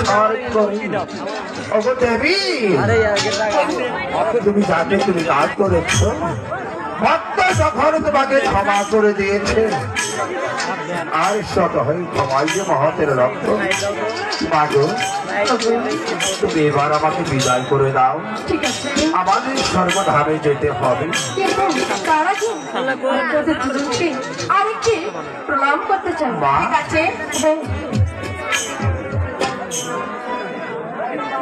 ছাড় করি ওগো দেবী তুমি যাকে তুমি কাজ করেছ ভক্ত যখন তোমাকে ক্ষমা করে দিয়েছে আর শত হয়ে ক্ষমাই যে মহতের রক্ত মাগো তুমি এবার আমাকে বিদায় করে দাও ঠিক আছে আমাদের সর্বধামে যেতে হবে আরেকটি প্রণাম করতে চাই ঠিক আছে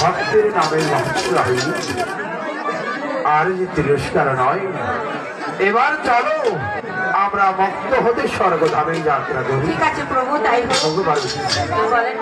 ভক্তের নামে মহাশ্রাহী আর যে তিরস্কার নয়। এবার চলো আমরা ভক্ত হতে স্বর্গধামে যাত্রা করি। ঠিক আছে প্রভু তাই বলেন